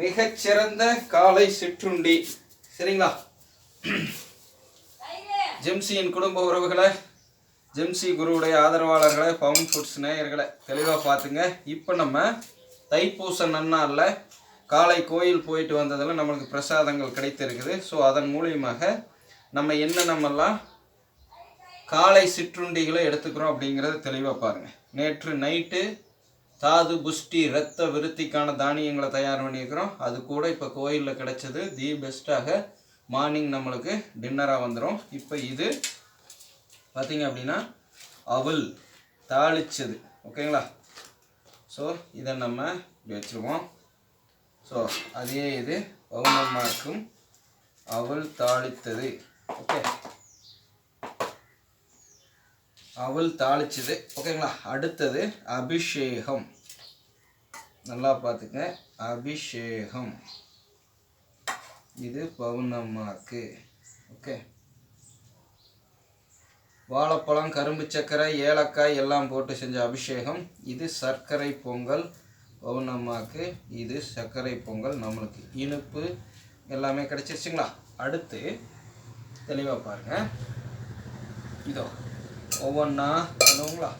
மிகச்சிறந்த காலை சிற்றுண்டி. சரிங்களா? ஜெம்சியின் குடும்ப உறவுகளை ஜெம்சி குருவுடைய ஆதரவாளர்களை பவுன் ஃபுட்ஸ் நேயர்களை தெளிவாக பார்த்துங்க. இப்போ நம்ம தைப்பூச நன்னாளில் காலை கோயில் போயிட்டு வந்ததில் நம்மளுக்கு பிரசாதங்கள் கிடைத்திருக்குது. ஸோ அதன் மூலியமாக நம்ம என்ன நம்மெல்லாம் காலை சிற்றுண்டிகளை எடுத்துக்கிறோம் அப்படிங்கிறத தெளிவாக பாருங்கள் நேற்று நைட்டு தாது புஷ்டி இரத்த விருத்திக்கான தானியங்களை தயார் பண்ணியிருக்கிறோம். அது கூட இப்போ கோயிலில் கிடச்சது. தி பெஸ்ட்டாக மார்னிங் நம்மளுக்கு டின்னராக வந்துடும் இப்போ இது பார்த்தீங்க அப்படின்னா அவல் தாளிச்சது. ஓகேங்களா? ஸோ இதை நம்ம இப்படி வச்சுருவோம். ஸோ அதே இது பௌர்ணமாக்கும் அவல் தாளித்தது. ஓகே. அவள் தாளிச்சது. ஓகேங்களா அடுத்தது அபிஷேகம். நல்லா பார்த்துங்க அபிஷேகம். இது பௌர்ணமாக்கு ஓகே வாழைப்பழம் கரும்பு சர்க்கரை ஏலக்காய் எல்லாம் போட்டு செஞ்ச அபிஷேகம். இது சர்க்கரை பொங்கல். பௌர்ணமாக்கு இது சர்க்கரை பொங்கல் நம்மளுக்கு. இனிப்பு எல்லாமே கிடைச்சிருச்சுங்களா? அடுத்து தெளிவாக பாருங்கள் இதோ. ஒவ்வொன்றா பண்ணுவோங்களா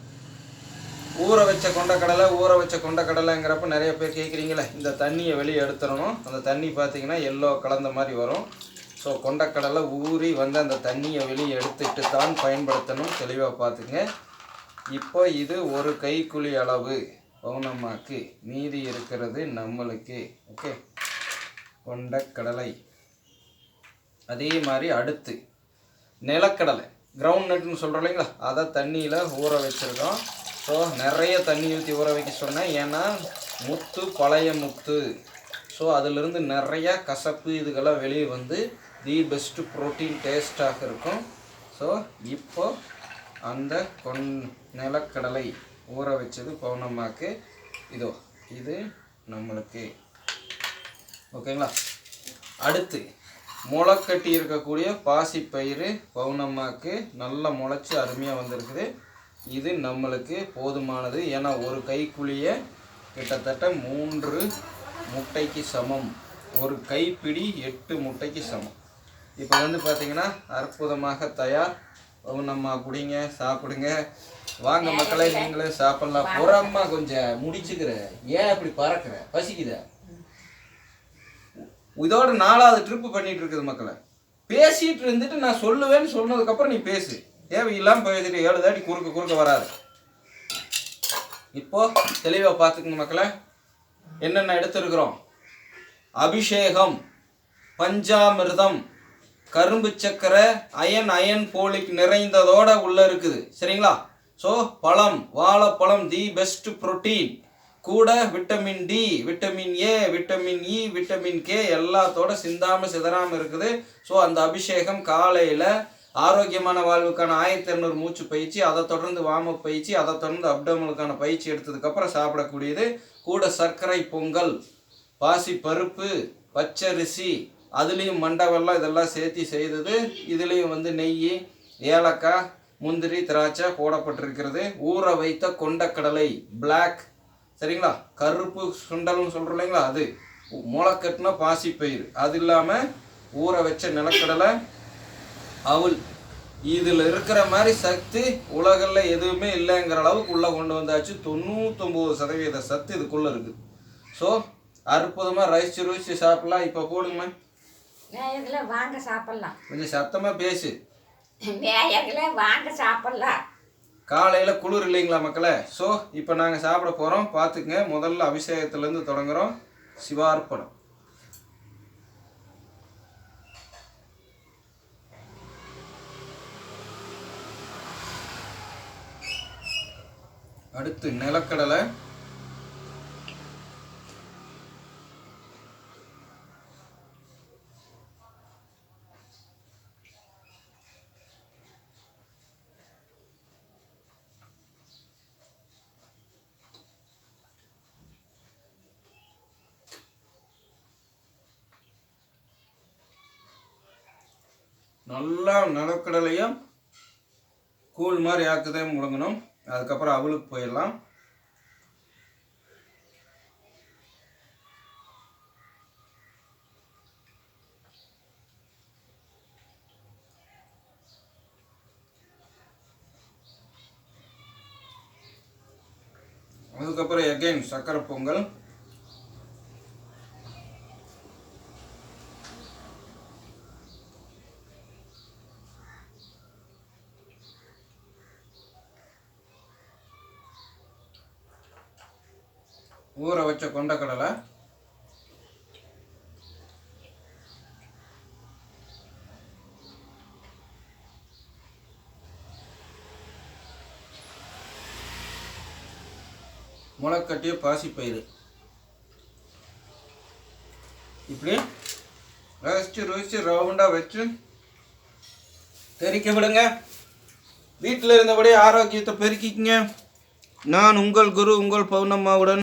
ஊற வச்ச கொண்டக்கடலை ஊற வச்ச கொண்டக்கடலைங்கிறப்ப நிறைய பேர் கேட்குறீங்களே இந்த தண்ணியை வெளியே எடுத்துடணும். அந்த தண்ணி பார்த்தீங்கன்னா எல்லோ கலந்த மாதிரி வரும். ஸோ கொண்டக்கடலை ஊறி வந்து அந்த தண்ணியை வெளியே எடுத்துட்டு தான் பயன்படுத்தணும். தெளிவாக பார்த்துங்க. இப்போ இது ஒரு கைக்குழி அளவு. பவுனம்மாக்கு மீதி இருக்கிறது நம்மளுக்கு. ஓகே கொண்டக்கடலை அதே மாதிரி அடுத்து நிலக்கடலை. கிரவுண்ட் நட்டுன்னு சொல்கிறோம் இல்லைங்களா? அதை தண்ணியில் ஊற வச்சுருக்கோம். ஸோ நிறைய தண்ணி ஊற்றி ஊற வைக்க சொன்னேன். ஏன்னா முத்து பழைய முத்து. ஸோ அதிலிருந்து நிறைய கசப்பு இதுகெல்லாம் வெளியே வந்து தி பெஸ்ட்டு ப்ரோட்டீன் டேஸ்ட்டாக இருக்கும். ஸோ இப்போ அந்த கொன் நிலக்கடலை ஊற வச்சது பௌர்ணமாக்கு இதோ இது நம்மளுக்கு. ஓகேங்களா? அடுத்து முளைக்கட்டி இருக்கக்கூடிய பாசிப்பயிறு பவுனம்மாவுக்கு நல்லா முளைச்சி அருமையாக வந்திருக்குது. இது நம்மளுக்கு போதுமானது. ஏன்னா ஒரு கைக்குழிய கிட்டத்தட்ட மூன்று முட்டைக்கு சமம். ஒரு கைப்பிடி எட்டு முட்டைக்கு சமம். இப்போ வந்து பார்த்தீங்கன்னா அற்புதமாக தயார். பவுனம்மா குடிங்க சாப்பிடுங்க. வாங்க மக்களே நீங்களும் சாப்பிடலாம். புறம்மா கொஞ்சம் முடிச்சுக்கிற. ஏன் அப்படி பறக்கிற? பசிக்குதா? இதோட நாலாவது ட்ரிப்பு பண்ணிட்டு இருக்குது மக்களை. பேசிட்டு இருந்துட்டு நான் சொல்லுவேன்னு சொன்னதுக்கப்புறம் நீ பேசு. தேவையில்லாமல் பேசிட்டு ஏழு தாட்டி குறுக்க குறுக்க வராது. இப்போ தெளிவாக பார்த்துக்குங்க மக்களை. என்னென்ன எடுத்திருக்கிறோம்? அபிஷேகம் பஞ்சாமிர்தம் கரும்பு சக்கரை அயன் அயன் போலிக் நிறைந்ததோட உள்ள இருக்குது. சரிங்களா? ஸோ பழம் வாழைப்பழம் தி பெஸ்ட் புரோட்டீன் கூட vitamin D vitamin A vitamin E vitamin K எல்லாத்தோட சிந்தாமல் சிதறாமல் இருக்குது. ஸோ அந்த அபிஷேகம் காலையில் ஆரோக்கியமான வாழ்வுக்கான ஆயிரத்தி இரநூறு மூச்சு பயிற்சி அதை தொடர்ந்து வாமப் பயிற்சி அதை தொடர்ந்து அப்டமலுக்கான பயிற்சி எடுத்ததுக்கப்புறம் சாப்பிடக்கூடியது. கூட சர்க்கரை பொங்கல் பாசி பருப்பு பச்சரிசி அதுலேயும் மண்டவெல்லாம் இதெல்லாம் சேர்த்து செய்தது. இதுலேயும் வந்து நெய் ஏலக்காய் முந்திரி திராட்சை போடப்பட்டிருக்கிறது. ஊற வைத்த கொண்டக்கடலை பிளாக் சரிங்களா? கருப்பு சுண்டல்னு சொல்கிறோம் இல்லைங்களா? அது முளைக்கட்டின பாசிப்பயிறு அது இல்லாமல் ஊற வச்ச நிலக்கடலை அவல். இதில் இருக்கிற மாதிரி சக்தி உலகில் எதுவுமே இல்லைங்கிற அளவுக்கு உள்ளே கொண்டு வந்தாச்சு. தொண்ணூத்தொம்பது சதவீத சத்து இதுக்குள்ளே இருக்குது ஸோ அற்புதமாக ரைஸ் ருசி சாப்பிடலாம். இப்போ போடுங்கம்மா. நேயர்களே வாங்க சாப்பிடலாம். கொஞ்சம் சத்தமாக பேசு. வாங்க சாப்பிடலாம். காலையில் குளிர் இல்லைங்களா மக்களே? ஸோ இப்போ நாங்கள் சாப்பிட போகிறோம் பார்த்துக்குங்க. முதல்ல அபிஷேகத்துலேருந்து தொடங்குகிறோம் சிவார்ப்பணம். அடுத்து நிலக்கடலை. நல்லா நிலக்கடலையும் கூழ் மாதிரி ஆக்குதான் முழுங்கணும் அதுக்கப்புறம் அவளுக்கு போயிடலாம். அதுக்கப்புறம் எகைன் சக்கரை பொங்கல். ஊற வச்ச கொண்டக்கடலை முளைக்கட்டிய பாசிப்பயிறு. இப்படி ரசிச்சு ருசிச்சு ரவுண்டாக வச்சு தெரிக்க விடுங்க. வீட்டில் இருந்தபடி ஆரோக்கியத்தை பெருக்கிக்கங்க. நான் உங்கள் குரு உங்கள் பௌர்ணம்மாவுடன்